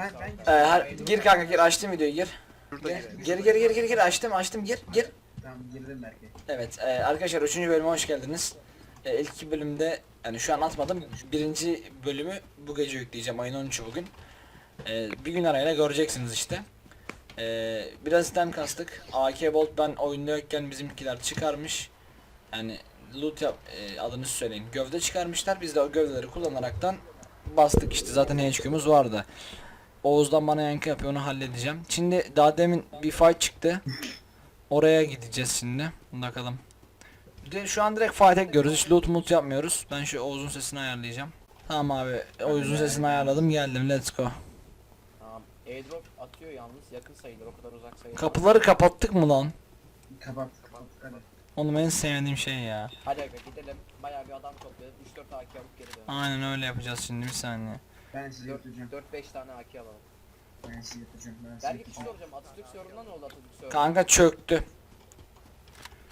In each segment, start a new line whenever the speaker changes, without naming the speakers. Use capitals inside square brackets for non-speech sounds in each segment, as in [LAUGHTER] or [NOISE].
Ben ben
Ee, her, gir kanka gir açtım videoyu gir.
Şurada
Gir
girelim.
gir gir gir gir, gir. açtım açtım gir gir.
Tamam girdim belki.
Evet e, arkadaşlar 3. bölüme hoş geldiniz. E, ilk iki bölümde yani şu an atmadım. Birinci bölümü bu gece yükleyeceğim ayın 13'ü bugün. E, bir gün arayla göreceksiniz işte. E, biraz item kastık. AK Bolt ben oyunda yokken bizimkiler çıkarmış. Yani loot yap e, adını söyleyin. Gövde çıkarmışlar. Biz de o gövdeleri kullanaraktan bastık işte. Zaten HQ'muz vardı. Oğuz'dan bana yankı yapıyor onu halledeceğim. Şimdi daha demin bir fight çıktı. Oraya gideceğiz şimdi. Bakalım. De şu an direkt fight'e gidiyoruz. Hiç loot mut yapmıyoruz. Ben şu Oğuz'un sesini ayarlayacağım. Tamam abi. Oğuz'un sesini ayarladım. Geldim. Let's go.
Tamam. Airdrop atıyor yalnız yakın sayılır o kadar uzak sayılır.
Kapıları kapattık mı lan?
Kapat kapat hadi.
Oğlum en sevmediğim şey ya.
Hadi aga gidelim. Bayağı bir adam topladık. 3-4 AK alıp geri dönelim.
Aynen öyle yapacağız şimdi bir saniye.
Ben sizi götüreceğim.
4-5 tane AK alalım.
Ben sizi götüreceğim. Ben sizi
Belki bir şey
götüreceğim.
soracağım. Atatürk sorundan ne oldu Atatürk sorunu?
Kanka çöktü.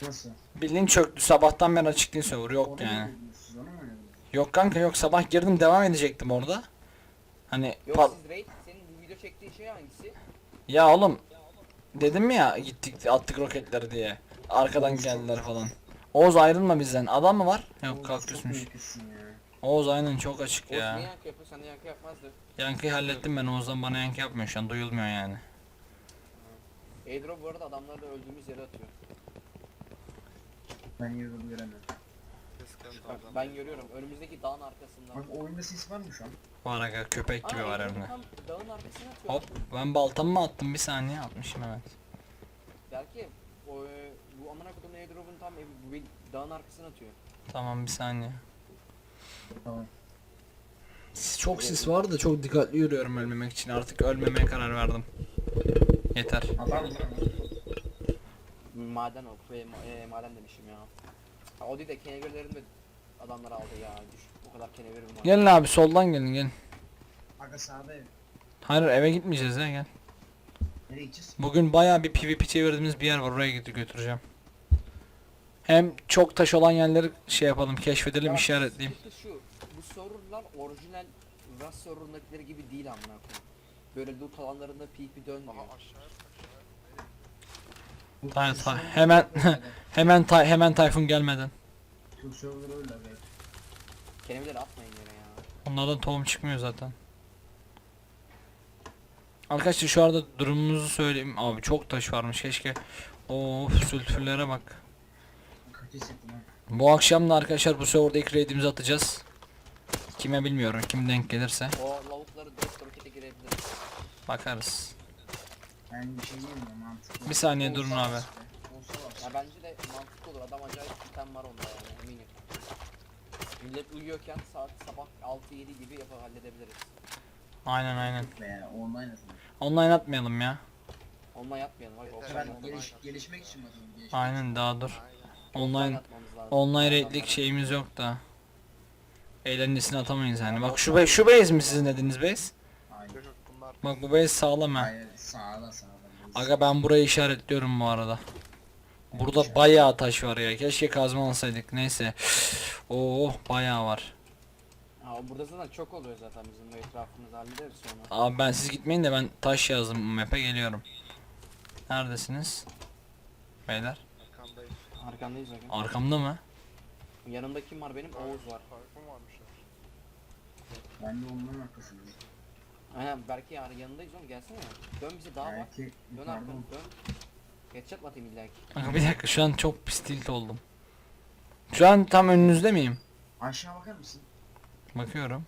Nasıl?
Bildiğin çöktü. Sabahtan beri açık değil server. Yok yani.
oynadınız Siz onu mu oynadınız?
Yok kanka yok. Sabah girdim devam edecektim orada. Hani
Yok
pat-
siz raid senin bu video çektiğin şey hangisi?
Ya oğlum dedim mi ya gittik attık roketleri diye. Arkadan geldiler falan. Oğuz ayrılma bizden. Adam mı var? Yok kaktüsmüş.
Çok mümkünsün ya.
Oğuz aynen çok açık
Oğuz
ya.
niye yankı yapıyor? Sen de yankı yapmazdı.
Yankıyı hallettim ben Oğuz'dan bana yankı yapmıyor şu an duyulmuyor yani.
Airdrop bu arada adamları da öldüğümüz yere atıyor.
Ben yolu göremiyorum.
Bak ben görüyorum. Önümüzdeki dağın arkasında.
Bak oyunda ses var mı şu an?
Var aga köpek gibi
Aa,
var
tam Dağın arkasına atıyor.
Hop ben baltamı mı attım bir saniye atmışım evet.
Belki o, e, bu amına kodum airdrop'un tam evi, bu bir dağın arkasına atıyor.
Tamam bir saniye.
Tamam.
Çok sis var da çok dikkatli yürüyorum ölmemek için artık ölmemeye karar verdim. Yeter.
Adam?
Maden o. E, e, maden demişim ya. Ha, o değil de kenevirlerini de adamlar aldı ya. Düş, o kadar kenevirim var.
Gelin abi soldan gelin gelin.
Aga sağda ev.
Hayır eve gitmeyeceğiz ya gel.
Nereye gideceğiz?
Bugün bayağı bir PvP çevirdiğimiz bir yer var oraya gidip götüreceğim. Hem çok taş olan yerleri şey yapalım keşfedelim
Ya,
işaretleyeyim.
sıkıntı şu. Bu serverlar orijinal Rust serverındakileri gibi değil amına koyayım. Böyle loot alanlarında PvP dönmüyor.
Aha aşağı.
Tay, tay, hemen [LAUGHS] [LAUGHS] hemen tay, hemen Tayfun gelmeden.
Çok serverlar öyle abi.
Kenevirleri atmayın yere ya.
Onlardan tohum çıkmıyor zaten. Arkadaşlar şu arada durumumuzu söyleyeyim. Abi çok taş varmış keşke. Of sülfürlere bak.
Kaç hissettim ha.
Bu akşam da arkadaşlar bu serverda ilk raidimizi atacağız. Kime bilmiyorum kim denk gelirse.
O lavukları direkt rokete girebiliriz.
Bakarız.
Ben bir şey diyeyim mi mantıklı.
Bir saniye durun abi.
Olsa var.
Ya bence de mantıklı olur. Adam acayip item var onda yani eminim. Millet uyuyorken saat sabah 6-7 gibi yapıp halledebiliriz.
Aynen aynen.
Online atın.
Online atmayalım ya.
Onunla yapmayalım. Hayır,
Yeter.
Ben
online.
geliş, gelişmek için mi atıyorum? Gelişmek
Aynen daha dur.
Aynen.
Online
atmamız lazım.
online raidlik şeyimiz yok da. Eğlencesini atamayız yani. Bak şu be şu base mi sizin dediğiniz base?
Bunlar.
Bak bu base sağlam ha.
Hayır sağda sağda.
Aga ben burayı işaretliyorum bu arada. Burada bayağı taş var ya. Keşke kazma alsaydık. Neyse. Oo bayağı var.
Ha, burada zaten çok oluyor zaten bizim bu etrafımızı hallederiz sonra.
Abi ben siz gitmeyin de ben taş yazdım map'e geliyorum. Neredesiniz? Beyler.
Arkandayız bakın.
Arkamda mı?
Yanımda kim var benim? Oğuz var.
Tayfun varmış.
Ben de onların arkasındayım.
Aynen belki yani yanındayız oğlum gelsene. Dön bize daha bak.
Belki
Dön
yukarıda
arkanı dön. Headshot mı atayım illa ki?
Kanka bir dakika şu an çok pis tilt oldum. Şu an tam önünüzde miyim?
Aşağı bakar mısın?
Bakıyorum.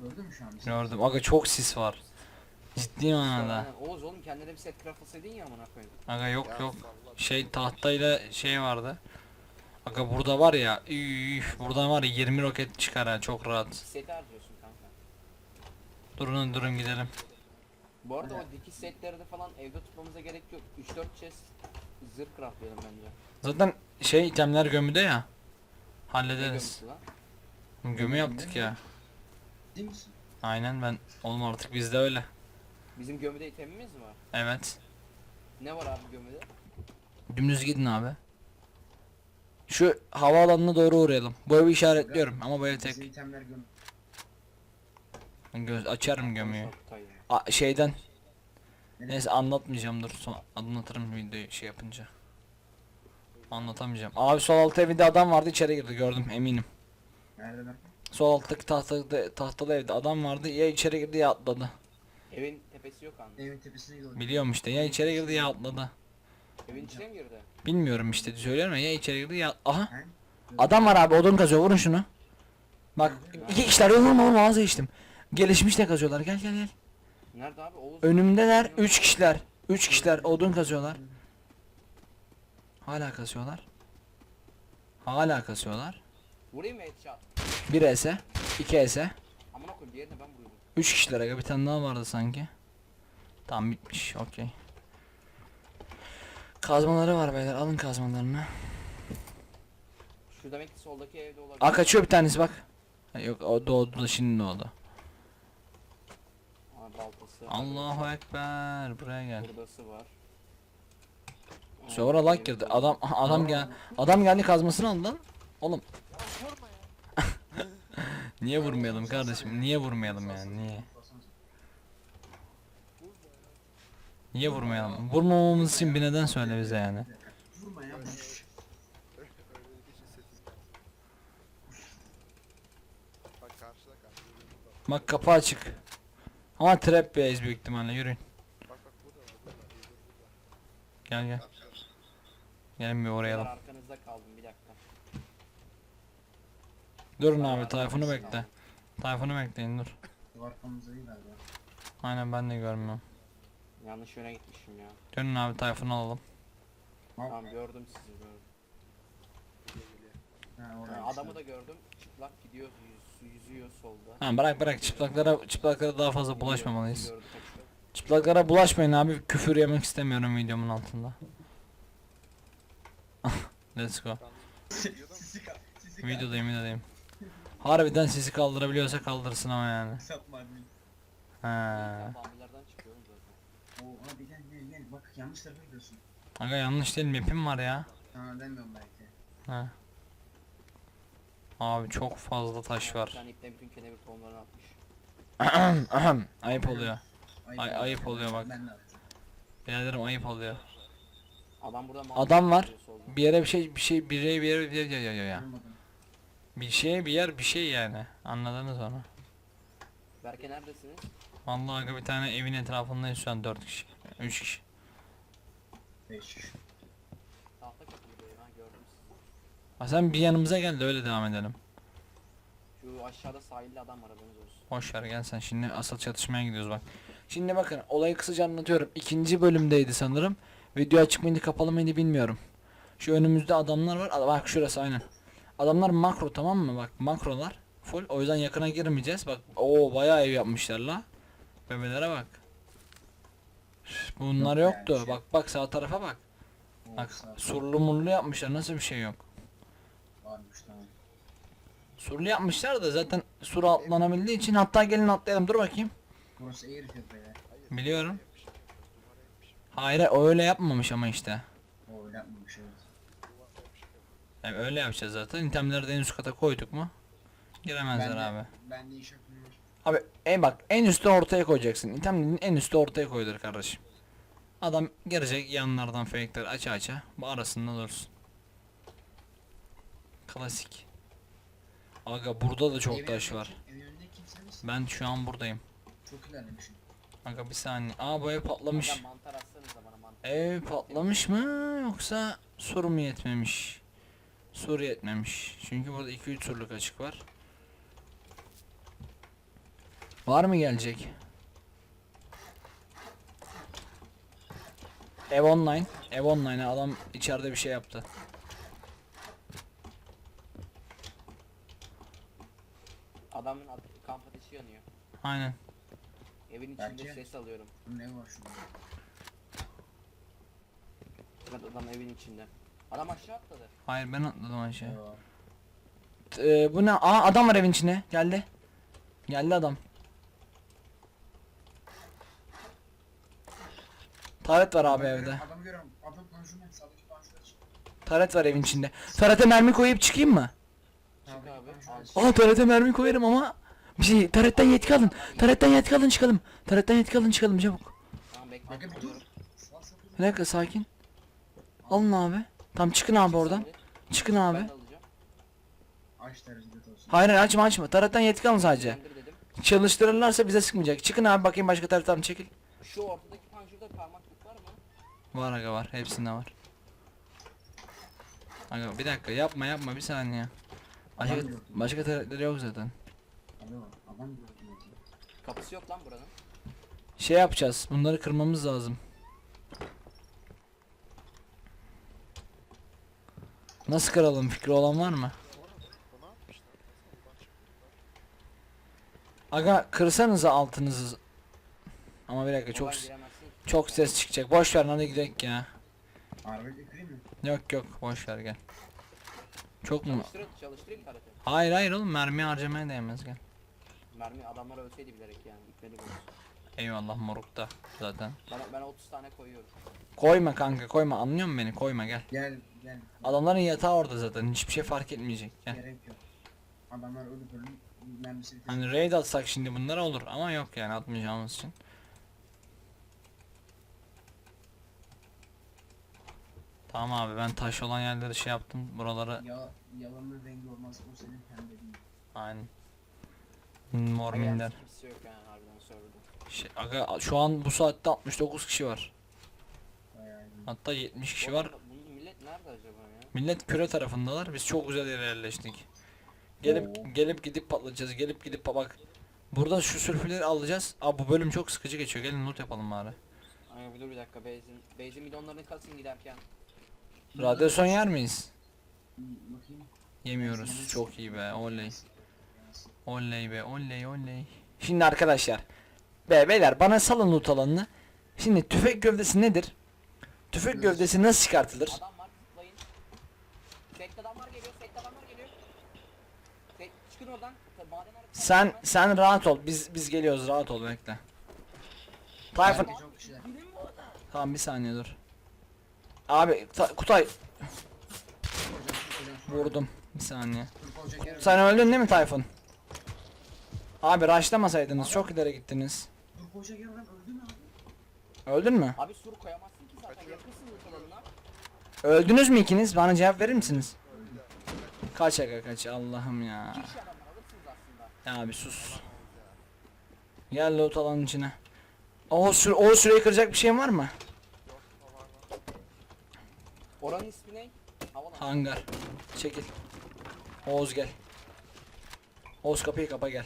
Gördün mü şu an bizi?
Gördüm. Aga çok sis var. Ciddi manada.
Aynen. Oğuz oğlum kendine bir set craftlasaydın ya amına koyayım.
Aga yok
Ya
yok. Şey tahtayla şey vardı. Aga burada var ya. Üf, buradan var ya 20 roket çıkar ha çok rahat.
Seti harcıyorsun kanka.
Durun durun gidelim.
Bu arada o dikiş setleri de falan evde tutmamıza gerek yok. 3-4 chest zırh craftlayalım bence.
Zaten şey itemler gömüde ya. Hallederiz. Gömü yaptık ya.
Değil misin?
Aynen ben oğlum artık bizde öyle.
Bizim gömüde itemimiz mi var?
Evet.
Ne var abi gömüde?
Dümdüz gidin abi. Şu havaalanına doğru uğrayalım. Bu evi işaretliyorum ama bu ev tek.
Bize itemler göm.
Göz açarım gömüyü. A- şeyden. Neyse anlatmayacağım dur. Son anlatırım videoyu şey yapınca. Anlatamayacağım. Abi sol altta evinde adam vardı içeri girdi gördüm eminim.
Nerede?
Sol alttaki tahtalı, tahtalı evde adam vardı ya içeri girdi ya atladı.
Evin tepesi yok anne.
Evin tepesine gidiyorum.
Biliyorum işte ya içeri girdi ya atladı.
Evin içine mi girdi?
Bilmiyorum işte söylüyorum ya ya içeri girdi ya aha. Adam var abi odun kazıyor vurun şunu. Bak iki kişiler yok vurma vurma ağzı içtim. Gelişmiş de kazıyorlar gel gel gel.
Nerede abi? Oğuz.
Önümdeler üç kişiler. Üç kişiler odun kazıyorlar. Hala kazıyorlar. Hala kazıyorlar.
Vurayım mı headshot?
Bir ese, iki ese.
Amına koyayım diğerini ben vuruyorum.
Üç kişiler aga bir tane daha vardı sanki. Tamam bitmiş okey. Kazmaları var beyler alın kazmalarını.
Şu demek ki soldaki evde olabilir.
Aa kaçıyor bir tanesi bak. Ha, Yok o doğdu da şimdi doğdu.
Aa, baltası.
Allahu Ekber buraya gel.
Buradası var.
Sonra lag
evde
girdi. Adam adam gel adam geldi kazmasını aldı lan. Oğlum [LAUGHS] niye vurmayalım kardeşim? Niye vurmayalım yani? Niye? Niye vurmayalım? Vurmamamız için bir neden söyle bize yani.
Bak
kapı açık. Ama trap base büyük ihtimalle yürüyün. Gel gel.
Arkanızda kaldım bir dakika.
Durun abi Tayfun'u bekle. Tayfun'u bekleyin dur.
Arkamızda galiba.
Aynen ben de görmüyorum.
Yanlış yöne gitmişim ya.
Dönün abi Tayfun'u alalım.
Tamam gördüm sizi gördüm.
Ha, oraya
adamı da gördüm. Çıplak gidiyor yüz, yüzüyor solda.
Ha bırak bırak çıplaklara çıplaklara daha fazla bulaşmamalıyız.
Kaçtı.
Çıplaklara bulaşmayın abi. Küfür yemek istemiyorum videomun altında. [LAUGHS] Let's go.
Videoda mı?
Sisi kal. Sisi kal.
Videodayım videodayım. Harbiden sizi kaldırabiliyorsa kaldırsın ama yani.
Sapma admin.
He.
Bambilerden.
Oo abi gel gel gel. Bak yanlış tarafa gidiyorsun.
Aga yanlış değil map'im var ya.
Ha demiyorum belki.
He. Abi çok fazla taş
Bir
var.
tane ipne bütün kenevir tohumlarını atmış.
Ahem, ahem. ayıp oluyor.
Ayıp,
Ay- ayıp oluyor bak.
Ben de atacağım.
Biraderim ayıp oluyor.
Adam burada
Adam var.
solda.
Bir yere bir şey bir şey bir yere bir yere bir yere ya, ya, ya. Bir şey bir yer bir şey yani. Anladınız onu.
Berke neredesiniz?
Vallahi aga bir tane evin etrafındayız şu an 4 kişi. 3 kişi.
Beş.
Tahta kapıdayım ha gördüm sizi.
Ha sen bir yanımıza gel de öyle devam edelim.
Şu aşağıda sahilde adam var haberiniz olsun.
Boş ver gel sen şimdi asıl çatışmaya gidiyoruz bak. Şimdi bakın olayı kısaca anlatıyorum. İkinci bölümdeydi sanırım. Video açık mıydı kapalı mıydı bilmiyorum. Şu önümüzde adamlar var. Bak şurası aynen. Adamlar makro tamam mı? Bak makrolar. Full. O yüzden yakına girmeyeceğiz. Bak o bayağı ev yapmışlar la. Bebelere bak. Bunlar
Yok yani
yoktu.
şey.
Bak bak sağ tarafa bak. Bak surlu murlu yapmışlar. Nasıl bir şey yok.
Varmış tamam.
Surlu yapmışlar da zaten sur atlanabildiği için hatta gelin atlayalım. Dur bakayım.
Burası beyler.
Hayır.
Biliyorum. Hayır öyle yapmamış ama işte.
O öyle yapmamış evet.
Yani öyle yapacağız zaten. İtemleri de en üst kata koyduk mu? Giremezler
Ben de-
abi.
Ben de iş yapmıyorum.
Abi en bak en üstte ortaya koyacaksın. İtemlerin en üstte ortaya koydur kardeşim. Adam girecek yanlardan fake'ler aça aça. Bu arasında dursun. Klasik. Aga burada da çok taş var. Ben şu an buradayım.
Çok ilerlemişim.
Aga bir saniye. Aa bu ev patlamış. Ev patlamış mı yoksa sur mu yetmemiş? Sur yetmemiş. Çünkü burada 2-3 surluk açık var. Var mı gelecek? Ev online. Ev online. Adam içeride bir şey yaptı.
Adamın at- kamp ateşi yanıyor.
Aynen.
Evin içinde
Berke.
ses alıyorum.
Evi var şurada.
Evet adam evin içinde. Adam aşağı atladı.
Hayır ben atladım aşağı.
Ev var.
T- e, bu ne? Aa adam var evin içine. Geldi. Geldi adam. Taret var abi
Adamı
evde.
görüyorum, Adamı görüyorum. Adam panjurmen sağdaki panjurda çık.
Taret var evin içinde. Tarete mermi koyup çıkayım mı?
Çık
Sağdaki
abi.
Aa tarete mermi koyarım ama Bir şey taretten yetki alın. Taretten yetki alın çıkalım. Taretten yetki alın çıkalım çabuk.
Tamam bekle.
Kanka bir dur. dur.
Dakika sakin. Alın abi. Tamam çıkın abi oradan. Çıkın
Ben
abi.
de alacağım.
Aç derecede olsun.
Hayır hayır, açma açma. Taretten yetki alın sadece.
Dedim.
Çalıştırırlarsa bize sıkmayacak. Çıkın abi bakayım başka taraftan çekil.
Şu ortadaki panjurda parmaklık var
aga var. Hepsinde var. Aga bir dakika yapma yapma bir saniye. Başka,
Adam yok.
başka taretleri yok zaten.
Alo adam gördüm.
Kapısı yok lan buranın.
Şey yapacağız. Bunları kırmamız lazım. Nasıl kıralım fikri olan var mı? Aga kırsanıza altınızı. Ama bir dakika çok
ki.
Çok ses çıkacak. Boş ver hadi gidelim ya.
Arabayı kırayım mı?
Yok yok boş ver gel. Çok mu?
Çalıştırayım, çalıştırayım karate.
Hayır hayır oğlum mermi harcamaya değmez gel.
Mermi adamlar ölseydi bilerek yani. İpleri bulmuş.
Eyvallah morukta zaten.
Ben, ben 30 tane koyuyorum.
Koyma kanka koyma anlıyor musun beni koyma gel.
Gel gel.
Adamların yatağı orada zaten hiçbir şey fark etmeyecek gel.
Gerek yok. Adamlar ölüp ölüp mermisi.
Hani raid atsak şimdi bunlara olur ama yok yani atmayacağımız için. Tamam abi ben taş olan yerleri şey yaptım buraları
Ya yalanın rengi olmaz o senin pembe değil.
aynen. Mor minder.
Kimse yok yani harbiden serverda.
Şey, aga şu an bu saatte 69 kişi var.
Bayağı iyi.
Hatta 70 kişi var.
Bu millet nerede acaba ya?
Millet küre tarafındalar. Biz çok güzel yere yerleştik. Gelip
Oo.
gelip gidip patlatacağız. Gelip gidip pa- bak. Burada şu sürfleri alacağız. Abi bu bölüm çok sıkıcı geçiyor. Gelin loot yapalım bari.
Ay bir dur bir dakika benzin. Benzin bidonlarını kasın giderken.
Radyasyon yer miyiz?
Bakayım.
Yemiyoruz. Çok iyi be. Oley. Oley be. Oley oley. Şimdi arkadaşlar. Be beyler bana salın loot alanını. Şimdi tüfek gövdesi nedir? Tüfek gövdesi nasıl çıkartılır?
Adam var zıplayın. Sekte adamlar geliyor, sekte adamlar geliyor. Sek, çıkın oradan. Maden arasında
Sen
var.
sen rahat ol. Biz biz geliyoruz. Rahat ol bekle. Tayfun
çok kişiler.
Tamam bir saniye dur. Abi ta- Kutay vurdum. Bir saniye. Sen öldün değil mi Tayfun? Abi rushlamasaydınız çok ileri gittiniz.
Mü abi?
Öldün mü?
Abi sur koyamazsın ki zaten yakınsın.
Öldünüz mü ikiniz? Bana cevap verir misiniz? Kaç aga kaç Allah'ım ya. Ya abi sus. Gel loot alanın içine. O sür o süreyi kıracak bir şeyin var mı?
Yok o var mı?
Oranın ismi ne? Havalan.
Hangar. Çekil. Oğuz gel. Oğuz kapıyı kapa gel.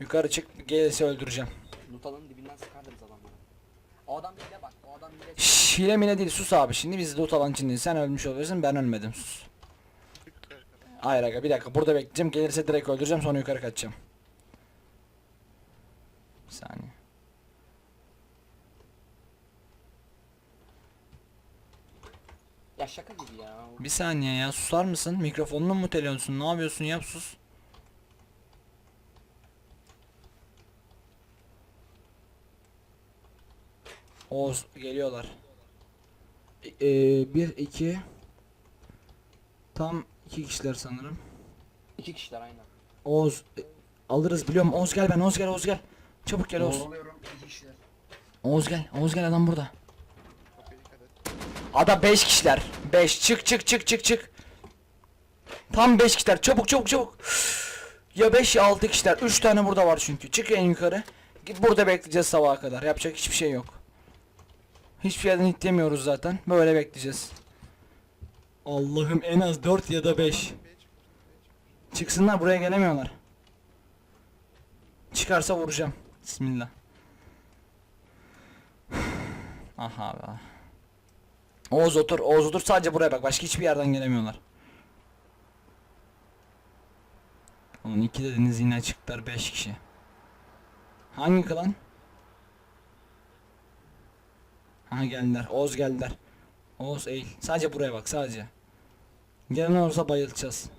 Yukarı çık gelirse öldüreceğim.
Loot alanın dibinden sıkardınız adamları. O adam de bak. O adam bile
Şşş hile mile değil sus abi şimdi biz loot alanın içindeyiz. Sen ölmüş oluyorsun ben ölmedim sus. Hayır aga bir dakika burada bekleyeceğim gelirse direkt öldüreceğim sonra yukarı kaçacağım. Bir saniye.
Ya şaka gibi ya.
Bir saniye ya susar mısın? Mikrofonunu mu telefonsun? Ne yapıyorsun? Yap sus. Oğuz geliyorlar. Ee, bir iki tam iki kişiler sanırım.
İki kişiler aynen.
Oğuz e, alırız biliyorum. Oğuz gel ben Oğuz gel Oğuz gel. Çabuk gel Oğuz.
Doğruluyorum iki kişiler.
Oğuz gel. Oğuz gel adam burada. Ada 5 kişiler. 5 çık çık çık çık çık. Tam 5 kişiler. Çabuk çabuk çabuk. Ya 5 ya 6 kişiler. 3 tane burada var çünkü. Çık en yukarı. Git Burada bekleyeceğiz sabaha kadar. Yapacak hiçbir şey yok. Hiçbir yerden itlemiyoruz zaten. Böyle bekleyeceğiz. Allah'ım en az 4 ya da 5.
Kapıya çık.
Çıksınlar buraya gelemiyorlar. Çıkarsa vuracağım. Bismillah. [SIGHS] Aha be. Oğuz otur, Oğuz otur sadece buraya bak. Başka hiçbir yerden gelemiyorlar. Oğlum iki dediniz yine çıktılar 5 kişi. Hangi klan? Ha geldiler. Oğuz geldiler. Oğuz eğil. Sadece buraya bak sadece. Gelen olursa bayılacağız.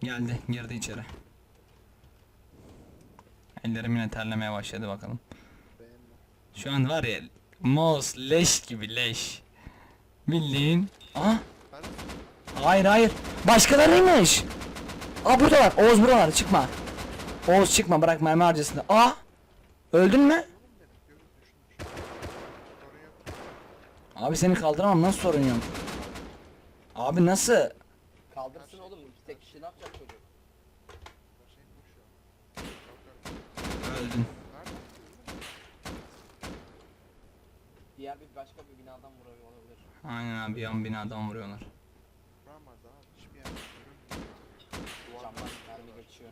Geldi, girdi içeri. Ellerim yine terlemeye başladı bakalım. Şu an var ya, mouse leş gibi leş. Bildiğin.
Ben
hayır hayır. Başkalarıymış. Aa buradalar. Oğuz buralar çıkma. Oğuz çıkma bırak mermi harcasın. Aa! Öldün mü? Abi seni kaldıramam nasıl sorun yok? Abi nasıl?
Kaldırsın oğlum. İki tek kişi ne yapacak çocuk?
Öldün.
Diğer bir başka bir.
Aynen abi yan binadan vuruyorlar.
Hiçbir
Camdan mermi geçiyor.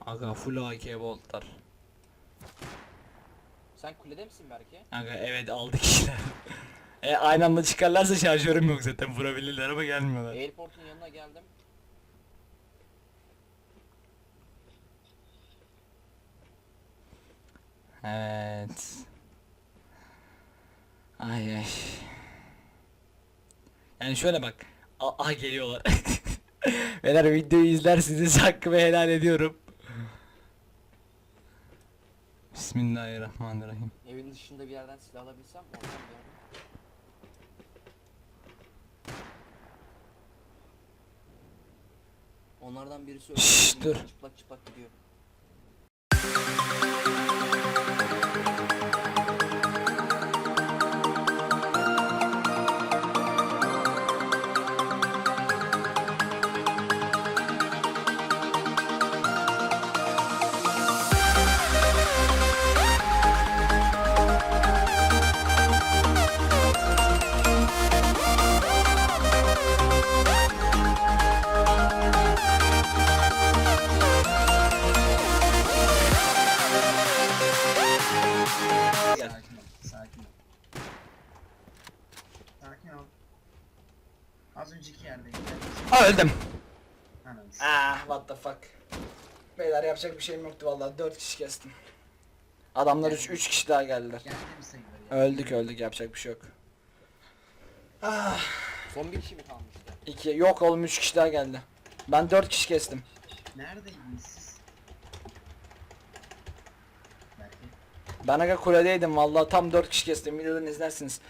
Duvar-
Aga full AK boltlar.
Sen kulede misin belki?
Aga evet aldı kişiler. [LAUGHS] e aynı anda çıkarlarsa şarjörüm yok zaten vurabilirler ama gelmiyorlar.
Airport'un yanına geldim.
Evet. Ay ay. Yani şöyle bak. Aa geliyorlar. [LAUGHS] Beyler videoyu izlersiniz hakkımı helal ediyorum. Bismillahirrahmanirrahim.
Evin dışında bir yerden silah alabilsem oradan bir yerden. Onlardan birisi öldü.
Şşş, dur.
Çıplak çıplak gidiyor.
Sakin ol. Az önceki yerdeyim.
Aa öldüm. Ah what the fuck. Beyler yapacak bir şeyim yoktu vallahi 4 kişi kestim. Adamlar 3 3 kişi daha geldiler.
Geldi mi sayılır ya?
Öldük öldük yapacak bir şey yok. Ah
Son bir kişi mi kalmıştı?
2 yok oğlum 3 kişi daha geldi. Ben 4 kişi kestim.
Neredeydiniz siz? Belki.
Ben aga kuledeydim vallahi tam 4 kişi kestim videodan izlersiniz.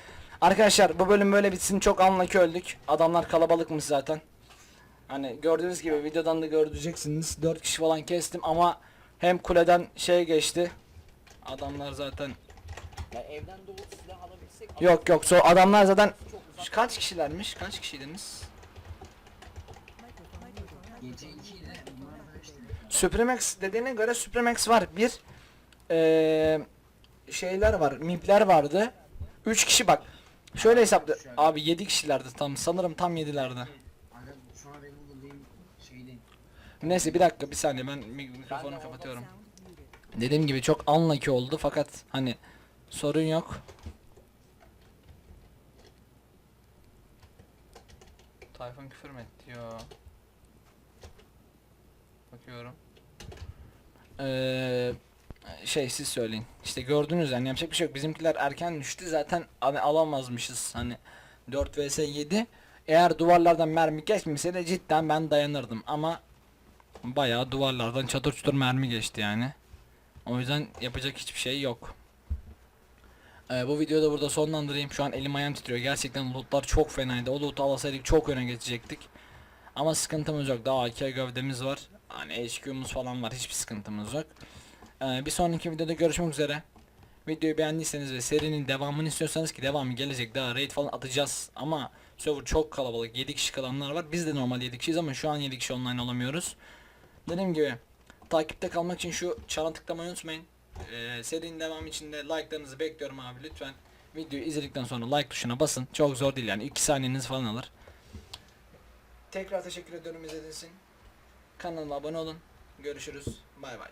Arkadaşlar bu bölüm böyle bitsin çok anlaki öldük. Adamlar kalabalıkmış zaten. Hani gördüğünüz gibi videodan da göreceksiniz 4 kişi falan kestim ama hem kuleden şey geçti. Adamlar zaten
Ya evden dolu silah alabilsek
yok yok so adamlar zaten kaç kişilermiş kaç kişiydiniz?
Gece 2 ile bunlar da işte.
Supremax dediğine göre Supremax var. Bir eee şeyler var. Mipler vardı. 3 kişi bak. Şöyle hesapla. Abi 7 kişilerdi tam. Sanırım tam 7'lerdi.
Aga şu an Removal'dayım. Şeydeyim.
Neyse bir dakika bir saniye ben mik- mikrofonu kapatıyorum. Dediğim gibi çok unlucky oldu fakat hani sorun yok. Tayfun küfür mü etti ya? Bakıyorum. Ee, şey siz söyleyin. İşte gördünüz yani yapacak bir şey yok. Bizimkiler erken düştü zaten hani alamazmışız hani 4 vs 7. Eğer duvarlardan mermi geçmese de cidden ben dayanırdım ama bayağı duvarlardan çatır çutur mermi geçti yani. O yüzden yapacak hiçbir şey yok. Ee, bu videoyu da burada sonlandırayım. Şu an elim ayağım titriyor. Gerçekten lootlar çok fenaydı. O loot'u alasaydık çok öne geçecektik. Ama sıkıntımız yok. Daha AK gövdemiz var. Hani HQ'muz falan var. Hiçbir sıkıntımız yok. Ee, bir sonraki videoda görüşmek üzere. Videoyu beğendiyseniz ve serinin devamını istiyorsanız ki devamı gelecek. Daha raid falan atacağız. Ama server çok kalabalık. 7 kişi kalanlar var. Biz de normal 7 kişiyiz ama şu an 7 kişi online olamıyoruz. Dediğim gibi takipte kalmak için şu çana tıklamayı unutmayın. Ee, serinin devamı için de like'larınızı bekliyorum abi lütfen. Videoyu izledikten sonra like tuşuna basın. Çok zor değil yani 2 saniyeniz falan alır. Tekrar teşekkür ediyorum izlediğiniz için. Kanalıma abone olun. Görüşürüz. Bay bay.